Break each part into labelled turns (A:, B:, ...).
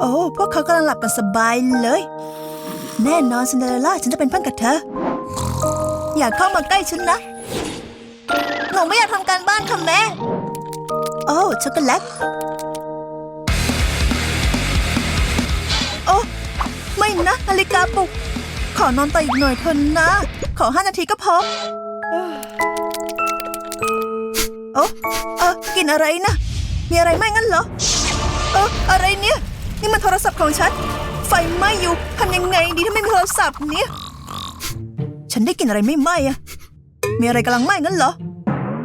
A: โอ้ พวกเขากำลังหลับกันสบายเลย แน่นอนซินเดอเรลล่าฉันจะเป็นเพื่อนกับเธอ อย่าเข้ามาใกล้ฉันนะ หนูไม่อยากทำการบ้านค่ะแม่ โอ้ช็อกโกแลต โอ้ ไม่นะนาฬิกาปลุก ขอนอนต่ออีกหน่อยเถอะนะ ขอห้านาทีก็พอ โอ้เออกินอะไรนะ มีอะไรไหมงั้นเหรอ เอออะไรเนี่ย นี่มันโทรศัพท์ของฉัน ไฟไหม้อยู่ทำยังไงดีถ้าไม่มีโทรศัพท์เนี่ย ฉันได้กลินอะไรไม่ไหม้อะมีอะไรกำลังไหม้งั้นเหรอ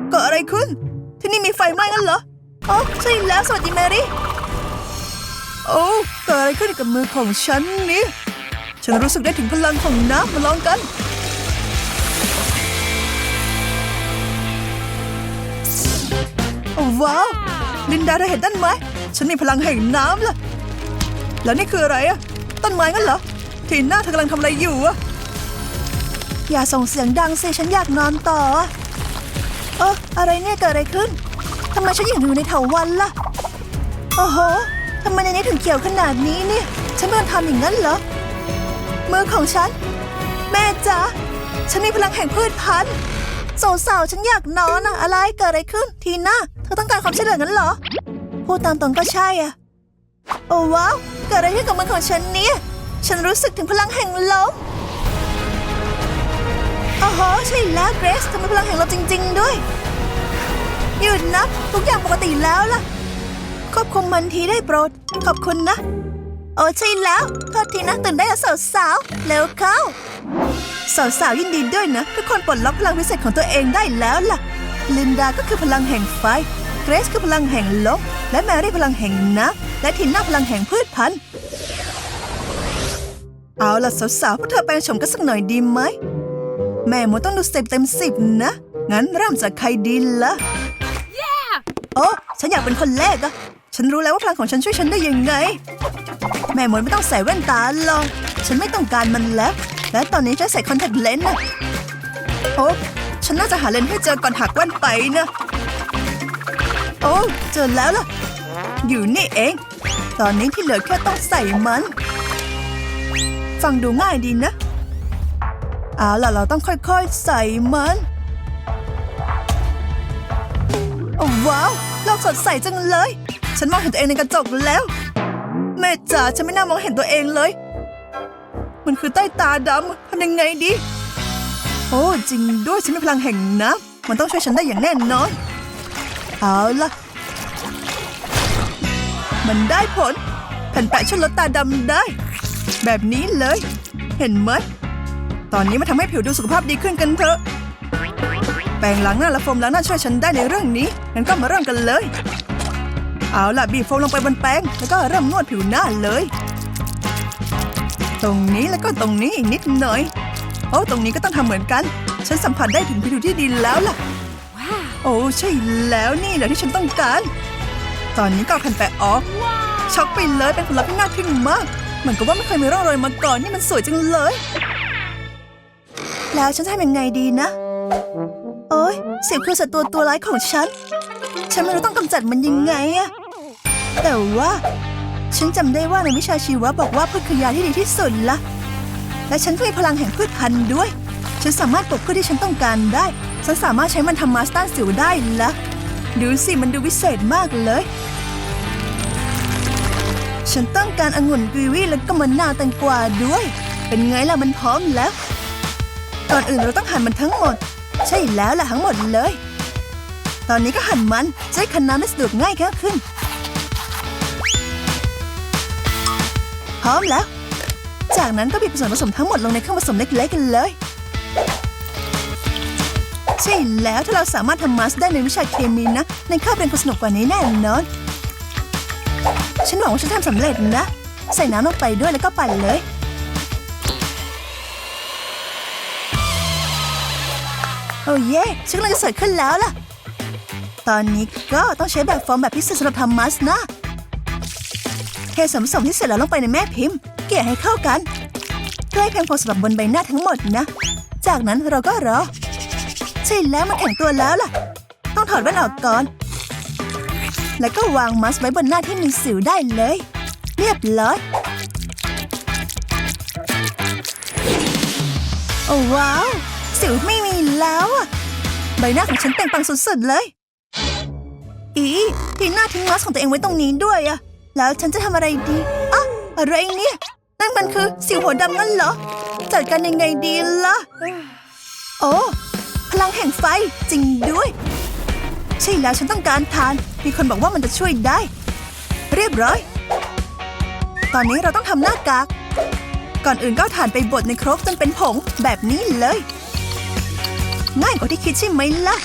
A: เกิดอะไรขึ้น ที่นี่มีไฟไหม้งั้นเหรออ๋อใช่แล้วสวัสดีแมรี่โอ้เกิดอะไรขึ้นกับมือของฉันนี่ฉันรู้สึกได้ถึงพลังของน้ำมาลองกันว้าวลินดาเธอเห็นต้นไม้ฉันมีพลังแห่งน้ำล่ะ แล้วนี่คืออะไรอะต้นไม้งั้นเหรอทีน่าเธอกำลังทำอะไรอยู่อะอย่าส่งเสียงดังสิฉันอยากนอนต่อเอออะไรเนี่ยเกิดอะไรขึ้นทำไมฉันยังอยู่ในเถาวันล่ะโอ้โหทำไมในนี้ถึงเขียวขนาดนี้เนี่ย ฉันโดนทำอย่างนั้นเหรอมือของฉัน แม่จ๋าฉันมีพลังแห่งพืชพันธุ์สาวๆฉันอยากนอนอะอะไรเกิดอะไรขึ้น ทีน่าเธอต้องการความช่วยเหลืองั้นเหรอพูดตามตรงก็ใช่อะ โอ้ว้าวเกิดอะไรขึ้นกับมือของฉันเนี่ย ฉันรู้สึกถึงพลังแห่งลมโอ้โหใช่แล้วเกรซเธอมีพลังแห่งลมจริง ๆ ด้วย หยุดนะทุกอย่างปกติแล้วล่ะ ควบคุมมันทีได้โปรด ขอบคุณนะ โอ้ใช่แล้วโทษทีนะตื่นได้แล้วสาวๆเร็วเข้า สาวๆยินดีด้วยนะ ทุกคนปลดล็อกพลังพิเศษของตัวเองได้แล้วล่ะ ลินดาก็คือพลังแห่งไฟ เกรซคือพลังแห่งลมและแมรี่พลังแห่งน้ำและทินน่าพลังแห่งพืชพันธุ์ เอาล่ะสาวๆพวกเธอแปลงโฉมกันสักหน่อยดีไหม แม่หมดต้องดูสเต็ปเต็มสิบนะ งั้นเริ่มจากใครดีละ่ะโอ้ฉันอยากเป็นคนแรกอะฉันรู้แล้วว่าพลังของฉันช่วยฉันได้ยังไง แม่หมดไม่ต้องใส่แว่นตาหรอกฉันไม่ต้องการมันแล้ว และตอนนี้ฉันใส่คอนแทคเลนส์นะโอ้ฉันน่าจะหาเลนส์ให้เจอก่อนหักแว่นไปนะ โอ้เจอแล้วล่ะ อยู่นี่เอง ตอนนี้ที่เหลือแค่ต้องใส่มัน ฟังดูง่ายดีนะ เอาล่ะเราต้องค่อยๆ ใส่มันโอ้ว้าวโลกสดใสจังเลย ฉันมองเห็นตัวเองในกระจกแล้ว แม่จ๋าฉันไม่น่ามองเห็นตัวเองเลย มันคือใต้ตาดำทำยังไงดี โอ้จริงด้วยฉันมีพลังแห่งน้ำมันต้องช่วยฉันได้อย่างแน่นอน เอาล่ะมันได้ผล แผ่นแปะช่วยลดตาดำได้ แบบนี้เลย เห็นไหมตอนนี้มาทำให้ผิวดูสุขภาพดีขึ้นกันเถอะ แปรงล้างหน้าและโฟมล้างหน้าช่วยฉันได้ในเรื่องนี้งั้นก็มาเริ่มกันเลย เอาล่ะบีบโฟมลงไปบนแป้งแล้วก็เริ่มนวดผิวหน้าเลย ตรงนี้แล้วก็ตรงนี้อีกนิดหน่อยโอ้ตรงนี้ก็ต้องทำเหมือนกัน ฉันสัมผัสได้ถึงผิวที่ดีแล้วล่ะ โอ้ใช่แล้วนี่แหละที่ฉันต้องการ ตอนนี้ก็เอาแผ่นแปะออกช็อกไปเลยเป็นผลลัพธ์ที่น่าทึ่งมาก เหมือนกับว่าไม่เคยมีร่องรอยมาก่อนนี่มันสวยจังเลย แล้วฉันจะทำยังไงดีนะ โอ้ยเสียงคือศัตรูตัวร้ายของฉัน ฉันไม่รู้ต้องกำจัดมันยังไงอะแต่ว่า ฉันจำได้ว่าในวิชาชีวะบอกว่าพืชคือยาที่ดีที่สุดละและฉันก็มีพลังแห่งพืชพันธุ์ด้วย ฉันสามารถปลูกพืชที่ฉันต้องการได้ ฉันสามารถใช้มันทำมาสต้านสิวได้ละดูสิมันดูวิเศษมากเลย ฉันต้องการองุ่นกีวีแล้วก็มะนาวแตงกวาด้วย เป็นไงล่ะมันพร้อมแล้ว ก่อนอื่นเราต้องหั่นมันทั้งหมด ใช่แล้วล่ะทั้งหมดเลย ตอนนี้ก็หั่นมันจะให้คันน้ำได้สะดวกง่ายแค่ขึ้น พร้อมแล้ว จากนั้นก็บีบส่วนผสมทั้งหมดลงในเครื่องผสมเล็กๆกันเลย ใช่แล้วถ้าเราสามารถทำมาสได้ในวิชาเคมีนะ ในคาบเรียนคงสนุกกว่านี้แน่นอน ฉันหวังว่าฉันทำสำเร็จนะ ใส่น้ำลงไปด้วยแล้วก็ปั่นเลย โอ้เย่ฉันกำลังจะสวยขึ้นแล้วล่ะ ตอนนี้ก็ต้องใช้แบบฟอร์มแบบพิเศษสำหรับทำมัสนะเทส่วนผสมที่เสร็จแล้วลงไปในแม่พิมพ์ เกลี่ยให้เข้ากันเพื่อให้เพียงพอสำหรับบนใบหน้าทั้งหมดนะ จากนั้นเราก็รอ ใช่แล้วมันแข็งตัวแล้วล่ะ ต้องถอดแว่นออกก่อน แล้วก็วางมัสไว้บนหน้าที่มีสิวได้เลย เรียบร้อย โอ้ว้าว สิวไม่มีแล้วอะใบหน้าของฉันเปล่งปังสุดๆเลย อีทีหน้าทิ้งมาสของตัวเองไว้ตรงนี้ด้วยอะแล้วฉันจะทำอะไรดีอะอะไรเนี่ย นั่นมันคือสิวหัวดำงั้นเหรอ จัดการยังไงดีล่ะ โอ้ ลังแห่งไฟจริงด้วย ใช่แล้วฉันต้องการทาน มีคนบอกว่ามันจะช่วยได้ เรียบร้อย ตอนนี้เราต้องทำหน้ากาก ก่อนอื่นก็เอาถ่านไปบดในครกจนเป็นผงแบบนี้เลย ง่ายกว่าที่คิดใช่ไหมล่ะ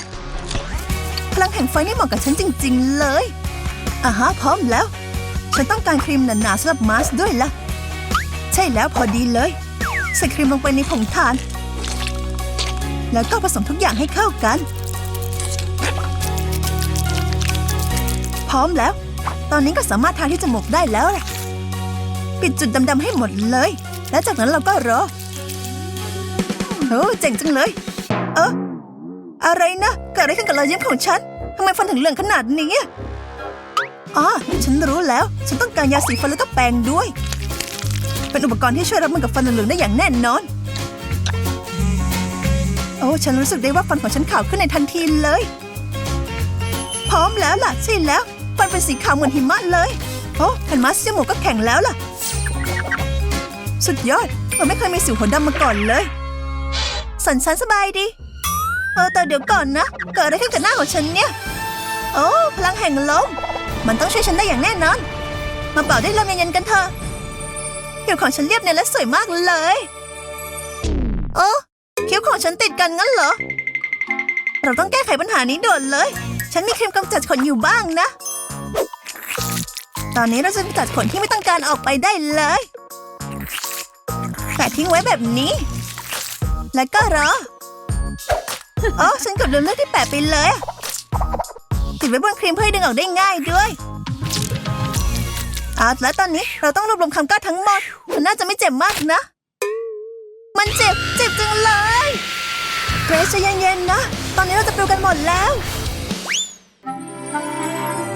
A: พลังแห่งไฟนี่เหมาะกับฉันจริง ๆ เลยอ่าฮะพร้อมแล้ว ฉันต้องการครีมหนาๆสำหรับมาสก์ด้วยล่ะ ใช่แล้วพอดีเลย ใส่ครีมลงไปในผงถ่าน แล้วก็ผสมทุกอย่างให้เข้ากัน พร้อมแล้ว ตอนนี้ก็สามารถทาที่จมูกได้แล้วล่ะ ปิดจุดดำๆให้หมดเลย แล้วจากนั้นเราก็รอโอ้เจ๋งจังเลย เอออะไรนะเกิดอะไรขึ้นกับรอยยิ้มของฉันทำไมฟันถึงเหลืองขนาดนี้อะอ๋อฉันรู้แล้ว ฉันต้องการยาสีฟันแล้วก็แปรงด้วย เป็นอุปกรณ์ที่ช่วยรับมือกับฟันเหลืองได้อย่างแน่นอน โอ้ ฉันรู้สึกได้ว่าฟันของฉันขาวขึ้นในทันทีเลย พร้อมแล้วล่ะใช่แล้ว ฟันเป็นสีขาวเหมือนหิมะเลย โอ้แผ่นมาสจมูกก็แข็งแล้วล่ะ สุดยอดเราไม่เคยมีสิวหัวดำมาก่อนเลย สันสันสบายดี เออแต่เดี๋ยวก่อนนะ เกิดอะไรขึ้นกับหน้าของฉันเนี่ย โอ้พลังแห่งลม มันต้องช่วยฉันได้อย่างแน่นอน มาเป่าด้วยลมเย็นๆกันเถอะผิวของฉันเรียบเนียนและสวยมากเลย โอ้ คิ้วของฉันติดกันงั้นเหรอ เราต้องแก้ไขปัญหานี้ด่วนเลย ฉันมีครีมกำจัดขนอยู่บ้างนะ ตอนนี้เราจะกำจัดขนที่ไม่ต้องการออกไปได้เลยแปะทิ้งไว้แบบนี้ แล้วก็รออ๋อฉันกดลืมเลือกที่แปะไปเลย ติดไว้บนครีมเพื่อให้ดึงออกได้ง่ายด้วยเอาแล้วตอนนี้เราต้องรวบรวมคำกล้าทั้งหมด มันน่าจะไม่เจ็บมากนะ มันเจ็บ เจ็บจังเลย รซใจเย็นๆนะ ตอนนี้เราจะปลิวกันหมดแล้ว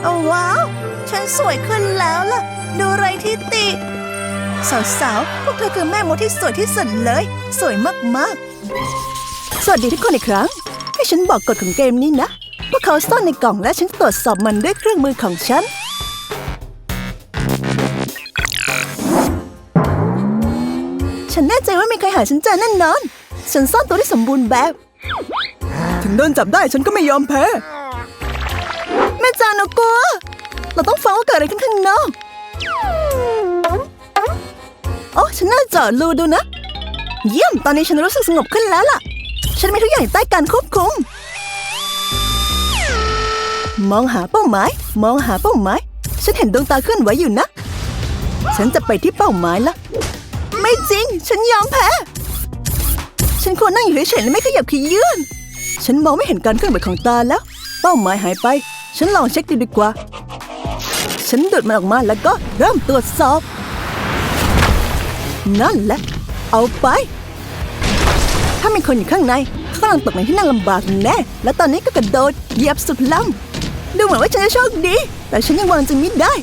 A: โอ้ว้าว ฉันสวยขึ้นแล้วล่ะ ดูไรที่ติดสาวๆ พวกเธอคือแม่มดที่สวยที่สุดเลย สวยมากๆ สวัสดีทุกคนอีกครั้ง ให้ฉันบอกกฎของเกมนี้นะ พวกเขาซ่อนในกล่องและฉันตรวจสอบมันด้วยเครื่องมือของฉันฉันแน่ใจว่ามีใครหาฉันเจอแน่นอน ฉันซ่อนตัวที่สมบูรณ์แบบ ถึงโดนจับได้ฉันก็ไม่ยอมแพ้แม่จานกลัว เราต้องฟังว่าเกิดอะไรขึ้นข้างนอกโอ้ฉันน่าจะเจาะรูดูนะ เยี่ยมตอนนี้ฉันรู้สึกสงบขึ้นแล้วล่ะ ฉันมีทุกอย่างใต้การควบคุม มองหาเป้าหมาย มองหาเป้าหมาย ฉันเห็นดวงตาเคลื่อนไหวอยู่นะ ฉันจะไปที่เป้าหมายละ ไม่จริง ฉันยอมแพ้ ฉันควรนั่งอยู่เฉยๆและไม่ขยับขยื่น ฉันมองไม่เห็นการเคลื่อนไหวของตาแล้ว เป้าหมายหายไป ฉันลองเช็คดูดีกว่า ฉันดูดมันออกมาแล้วก็เริ่มตรวจสอบ นั่นแหละ เอาไป ถ้ามีคนอยู่ข้างในเขากำลังตกในที่นั่งลำบากแน่ และตอนนี้ก็กระโดดเหยียบสุดลำดูเหมือนว่าฉันจะโชคดี แต่ฉันยังวางใจไม่ได้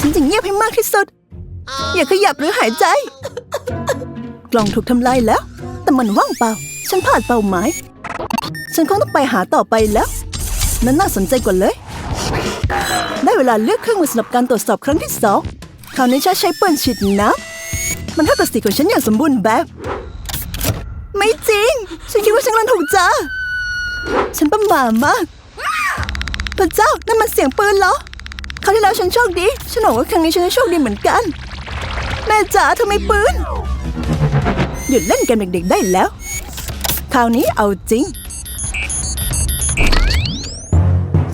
A: ฉันจะเงียบให้มากที่สุด อย่าขยับหรือหายใจ กล่องถูกทำลายแล้ว แต่มันว่างเปล่า ฉันพลาดเป้าหมาย ฉันคงต้องไปหาต่อไปแล้ว นั่นน่าสนใจกว่าเลย ได้เวลาเลือกเครื่องมือสำหรับการตรวจสอบครั้งที่สองคราวนี้ฉันใช้ปืนฉีดน้ำมันเท่ากับสีของฉันอย่างสมบูรณ์แบบ ไม่จริง ฉันคิดว่าฉันกำลังถูกเจอฉันประหม่ามากพระเจ้านั่นมันเสียงปืนเหรอคราวที่แล้วฉันโชคดี ฉันหวังว่าครั้งนี้ฉันจะโชคดีเหมือนกัน แม่จ๋าเธอไมปืน หยุดเล่นเกมเด็กๆได้แล้ว คราวนี้เอาจริง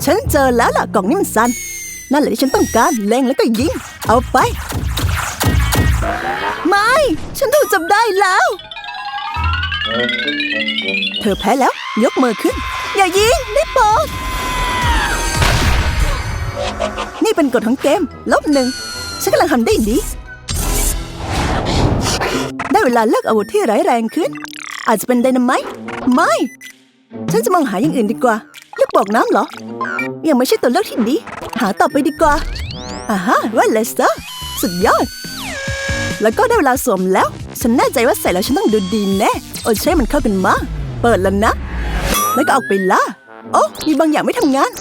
A: ฉันเจอแล้วล่ะกล่องนี้มันสันนั่นแหละที่ฉันต้องการเล็งแล้วก็ยิง เอาไป ไม่ ฉันถูกจับได้แล้ว เธอแพ้แล้ว ยกมือขึ้น อย่ายิงได้โปรดนี่เป็นกฎของเกม ลบหนึ่ง ฉันกำลังทำได้ดี เวลาเลิกอาวุธที่ร้ายแรงขึ้น อาจจะเป็นไดนาไมต์ไม่ ฉันจะมองหาอย่างอื่นดีกว่า เลูกโป่งน้ำเหรอ ยังไม่ใช่ตัวเลือกที่ดี หาต่อไปดีกว่าอ่าฮะว่าเลสเตอร์สุดยอด แล้วก็ได้เวลาสวมแล้ว ฉันแน่ใจว่าใส่แล้วฉันต้องดูดีแน่โอ้ใช่มันเข้ากันมาก เปิดแล้วนะ แล้วก็ออกไปล่าโอ้มีบางอย่างไม่ทำงาน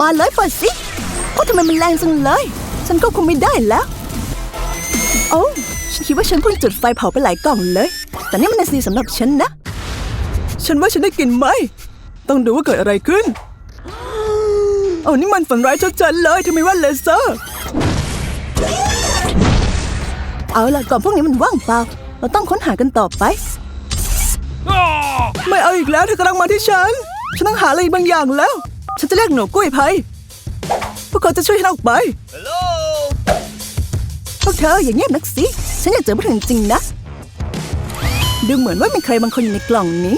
A: มาเลยเปิดสิโอ้ทำไมมันแรงจังเลย ฉันก็คุมไม่ได้แล้ว โอ้ ฉันคิดว่าฉันเพิ่งจุดไฟเผาไปหลายกล่องเลย แต่นี่มันนาซีสำหรับฉันนะ ฉันว่าฉันได้กลินไหม ต้องดูว่าเกิดอะไรขึ้น เอานี่มันฝันร้ายชัดๆเลยทำไมว่าเลเซอร์ เอาล่ะกล่องพวกนี้มันว่างเปล่า เราต้องค้นหากันต่อไป ไม่เอาอีกแล้วเธอกำลังมาที่ฉัน ฉันต้องหาอะไรบางอย่างแล้ว ฉันจะเรียกหนูกุ้ยภัยพวกเขาจะช่วยฉันออกไป พวกเธออย่างเงียบนักสิ ฉันอยากเจอพวกเธอจริงๆนะ ดูเหมือนว่ามีใครบางคนอยู่ในกล่องนี้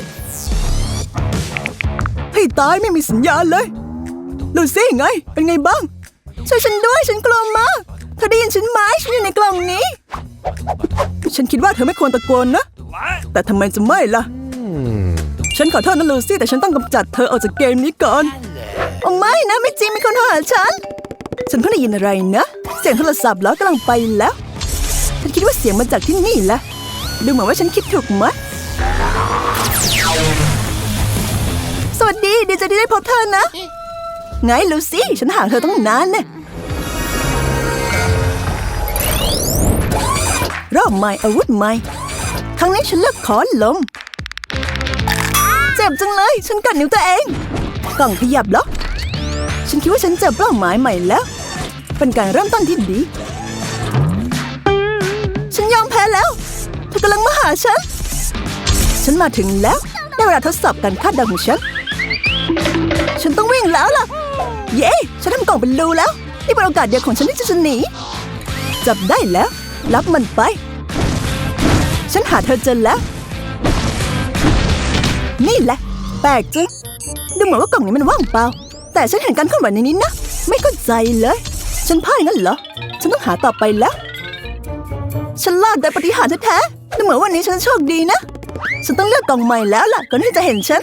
A: ให้ตายไม่มีสัญญาณเลย ลูซี่ไง เป็นไงบ้าง ช่วยฉันด้วยฉันกลัวมาก เธอได้ยินฉันไหมฉันอยู่ในกล่องนี้ ฉันคิดว่าเธอไม่ควรตะโกนนะ แต่ทำไมจะไม่ล่ะ ฉันขอโทษนะลูซี่แต่ฉันต้องกำจัดเธอออกจากเกมนี้ก่อน โอ้ไม่นะไม่จริงมีคนโทรหาฉัน ฉันเพิ่งได้ยินอะไรนะ เสียงโทรศัพท์แล้วกำลังไปแล้ว ฉันคิดว่าเสียงมาจากที่นี่แหละ ดูเหมือนว่าฉันคิดถูกไหมสวัสดีดีใจที่ได้พบเธอนะ ไงลูซี่ ฉันหาเธอตั้งนานเนี่ยรอบใหม่อาวุธใหม่ ครั้งนี้ฉันเลือกขอลม เจ็บจังเลย ฉันกัดนิ้วตัวเอง กล่องขยับแล้ว ฉันคิดว่าฉันเจอเป้าหมายใหม่แล้ว เป็นการเริ่มต้นที่ดี ฉันยอมแพ้แล้วเธอกำลังมาหาฉัน ฉันมาถึงแล้วได้เวลาทดสอบการคาดเดาของฉัน ฉันต้องวิ่งแล้วล่ะ เย้ ฉันทำกล่องเป็นรูแล้ว นี่เป็นโอกาสเดียวของฉันที่จะหนี จับได้แล้ว รับมันไป ฉันหาเธอเจอแล้ว นี่แหละ แปลกจริงดูเหมือนว่ากล่องนี้มันว่างเปล่า แต่ฉันเห็นการเคลื่อนไหวในนี้นะ ไม่เข้าใจเลย ฉันพ่ายงั้นเหรอ ฉันต้องหาต่อไปแล้ว ฉันรอดโดยปฏิหารย์แท้ๆดูเหมือนวันนี้ฉันจะโชคดีนะ ฉันต้องเลือกกล่องใหม่แล้วล่ะก่อนที่จะเห็นฉัน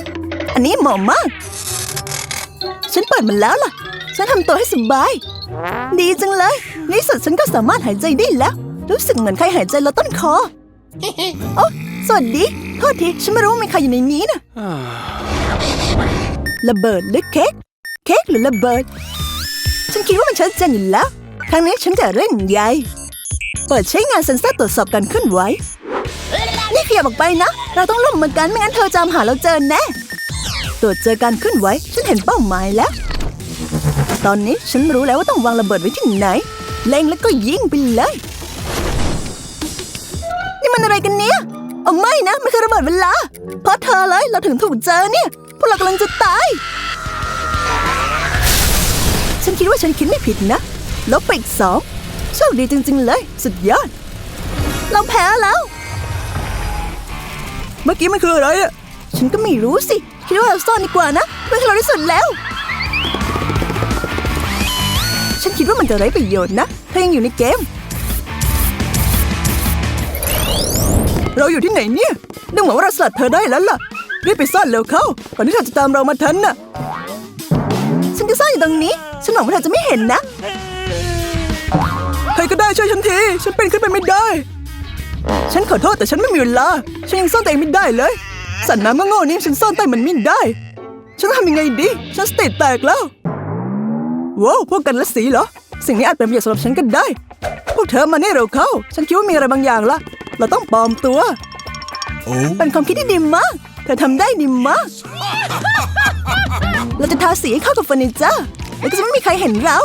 A: อันนี้เหมาะมาก ฉันเปิดมันแล้วล่ะ ฉันทำตัวให้สบาย ดีจังเลย ในที่สุดฉันก็สามารถหายใจได้แล้ว รู้สึกเหมือนใครหายใจลดต้นคอโอ้สวัสดี โทษที ฉันไม่รู้ว่ามีใครอยู่ในนี้นะระเบิดหรือเค้ก เค้กหรือระเบิด ฉันคิดว่ามันชัดเจนอยู่แล้ว ครั้งนี้ฉันจะเล่นใหญ่ เปิดใช้งานเซ็นเซอร์ตรวจสอบการเคลื่อนไหว นี่ขยับออกไปนะ เราต้องร่วมมือกันไม่งั้นเธอจามหาเราเจอแน่ ตรวจเจอการเคลื่อนไหว ฉันเห็นเป้าหมายแล้ว ตอนนี้ฉันรู้แล้วว่าต้องวางระเบิดไว้ที่ไหน เล็งแล้วก็ยิงไปเลย นี่มันอะไรกันเนี่ยเอาไม่นะ มันคือระเบิดเวลาเพราะเธอเลยเราถึงถูกเจอเนี่ย พวกเรากำลังจะตาย ฉันคิดว่าฉันคิดไม่ผิดนะ ลบไปอีกสองโชคดีจริง ๆ เลย สุดยอด เราแพ้แล้ว เมื่อกี้มันคืออะไรอะฉันก็ไม่รู้สิ คิดว่าเราซ่อนดีกว่านะเพื่อให้เราได้สุดแล้ว ฉันคิดว่ามันจะไร้ประโยชน์นะเธอยังอยู่ในเกม เราอยู่ที่ไหนเนี่ยดูเหมือนว่าเราสลัดเธอได้แล้วล่ะ รีบไปซ่อนเร็วเข้าก่อนที่เธอจะตามเรามาทันน่ะ ฉันจะซ่อนอยู่ตรงนี้ ฉันหวังว่าเธอจะไม่เห็นนะ ใครก็ได้ช่วยฉันที ฉันเป็นขึ้นไปไม่ได้ ฉันขอโทษแต่ฉันไม่มีเวลา ฉันยังซ่อนตัวเองไม่ได้เลย สัตว์น้ำก็โง่นี้ฉันซ่อนใต้มันไม่ได้ ฉันต้องทำยังไงดี ฉันสติแตกแล้วว้าวพวกกันและสีเหรอ สิ่งนี้อาจเป็นประโยชน์สำหรับฉันก็ได้ พวกเธอมานี่เร็วเข้า ฉันคิดว่ามีอะไรบางอย่างละเราต้องปลอมตัวเป็นความคิดที่ดีมาก เธอทำได้ดีมาก เราจะทาสีให้เข้ากับเฟอร์นิเจอร์ แล้วก็จะไม่มีใครเห็นเรา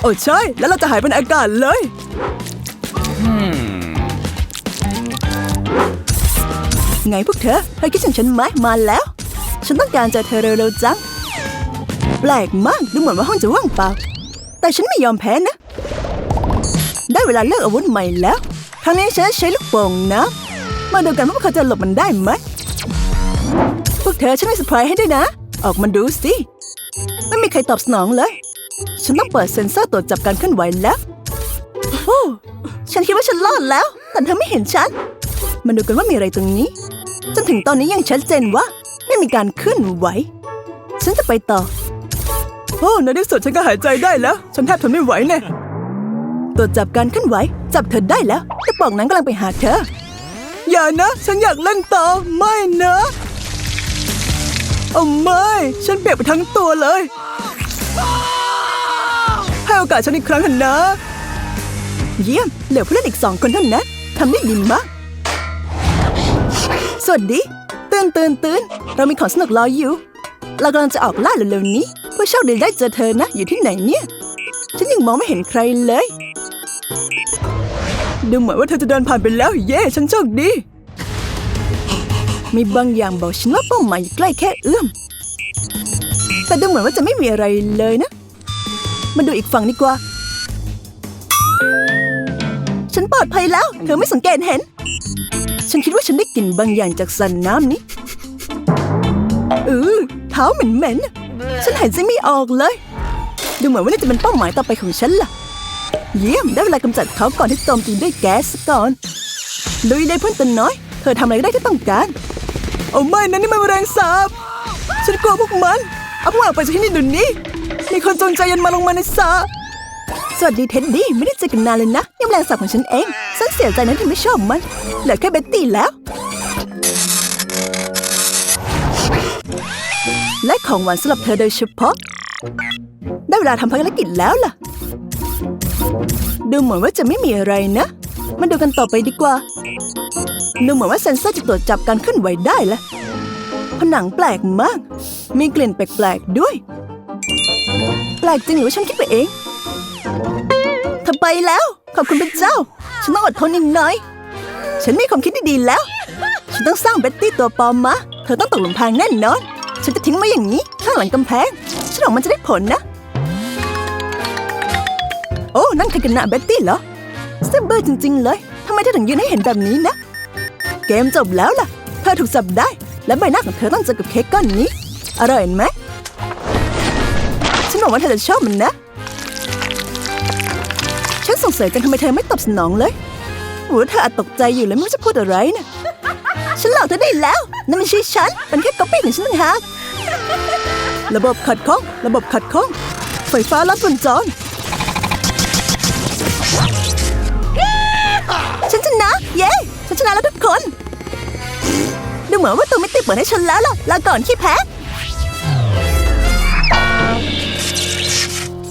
A: โอ้ใช่ แล้วเราจะหายไปในอากาศเลย ไงพวกเธอเธอคิดถึงฉันไหมมาแล้ว ฉันต้องการเจอเธอเร็วๆจัง แปลกมาก ดูเหมือนว่าห้องจะว่างเปล่า แต่ฉันไม่ยอมแพ้นะ ได้เวลาเลือกอาวุธใหม่แล้ว ครั้งนี้ฉันจะใช้ลูกโป่งนะ มาดูกันว่าพวกเขาจะหลบมันได้ไหม พวกเธอฉันมีเซอร์ไพรส์ให้ด้วยนะ ออกมาดูสิีใครตอบสนองเลย ฉันต้องเปิดเซ็นเซอร์ตรวจจับการเคลื่อนไหวแล้วโอ้ฉันคิดว่าฉันรอดแล้ว แต่เธอไม่เห็นฉัน มาดูกันว่ามีอะไรตรงนี้ จนถึงตอนนี้ยังชัดเจนว่า ไม่มีการเคลื่อนไหว ฉันจะไปต่อ โอ้ในที่สุดฉันก็หายใจได้แล้ว ฉันแทบทนไม่ไหวเนี่ยตรวจจับการเคลื่อนไหว จับเธอได้แล้วกระป๋องนั้นกำลังไปหาเธอ อย่านะ ฉันอยากเล่นต่อ ไม่นะเอาไม่ ฉันเปียกไปทั้งตัวเลย ให้โอกาสฉันอีกครั้งเถอะนะ เยี่ยม เหลือผู้เล่นอีกสองคนเท่านั้นทำได้ดีมากสวัสดี ตื่นตื่นตื่นเรามีของสนุกรออยู่เรากำลังจะออกล่าเร็วๆนี้ผู้โชคดีได้เจอเธอนะ อยู่ที่ไหนเนี่ย ฉันยังมองไม่เห็นใครเลย ดูเหมือนว่าเธอจะเดินผ่านไปแล้ว เย้ฉันโชคดี มีบางอย่างบอกฉันว่าเป้าหมายอยู่ใกล้แค่เอื้อม แต่ดูเหมือนว่าจะไม่มีอะไรเลยนะ มาดูอีกฝั่งดีกว่า ฉันปลอดภัยแล้ว เธอไม่สังเกตเห็น ฉันคิดว่าฉันได้กลิ่นบางอย่างจากสันน้ำนี้เออเท้าเหม็นๆฉันหายใจไม่ออกเลย ดูเหมือนว่าน่จะเป็นเป้าหมายต่อไปของฉันล่ะ เยี่ยมได้เวลากำจัดเขาก่อนที่โจมตีด้วยแก๊สก่อนลุยเลยเพื่อนตัวน้อย เธอทำอะไรได้ที่ต้องการ โอ้ไม่นะนี่มันแมลงสาบฉันกลัวพวกมัน เอาพวกมันออกไปจากที่นี่เดี๋ยวนี้ มีคนจงใจยันมาลงมาในสระสวัสดีเท็ดดี้ไม่ได้เจอกันนานเลยนะนี่แมลงสาบของฉันเองฉันเสียใจนะที่ไม่ชอบมันเหลือแค่เบ็ตตี้แล้ว และของหวานสำหรับเธอโดยเฉพาะ ได้เวลาทำภารกิจแล้วล่ะ ดูเหมือนว่าจะไม่มีอะไรนะ มาดูกันต่อไปดีกว่า ดูเหมือนว่าเซนเซอร์จะตรวจจับการเคลื่อนไหวได้ละ ผนังแปลกมาก มีกลิ่นแปลกๆด้วย แปลกจริงหรือว่าฉันคิดไปเองเธอไปแล้ว ขอบคุณพระเจ้า ฉันต้องอดทนอีกหน่อย ฉันมีความคิดที่ดีแล้ว ฉันต้องสร้างเบ็ตตี้ตัวปลอมมา เธอต้องตกหลุมพรางแน่นอน ฉันจะทิ้งไว้อย่างนี้ข้างหลังกำแพง ฉันหวังมันจะได้ผลนะ โอ้นั่นคือกันนะเบ็ตตี้เหรอเซมเบอร์จริง ๆ เลยทำไมเธอถึงยืนให้เห็นแบบนี้นะ เกมจบแล้วล่ะ เธอถูกจับได้ และใบหน้าของเธอต้องเจอกับเค้กก้อนนี้ อร่อยไหมฉันหวังว่าเธอจะชอบมันนะ ฉันสงสัยกันทำไมเธอไม่ตอบสนองเลยหรือเธออาจตกใจอยู่เลยไม่รู้จะพูดอะไรนะฉันหลอกเธอได้แล้วนั่นไม่ใช่ฉันเป็นแค่ก๊อปปี้ของฉันต่างหากระบบขัดข้อง ระบบขัดข้อง ไฟฟ้าลัดวงจรฉันชนะ เย้ ฉันชนะแล้วทุกคน ดูเหมือนว่าตัวไม่ติดเปิดให้ฉันแล้วล่ะลาก่อนขี้แพ้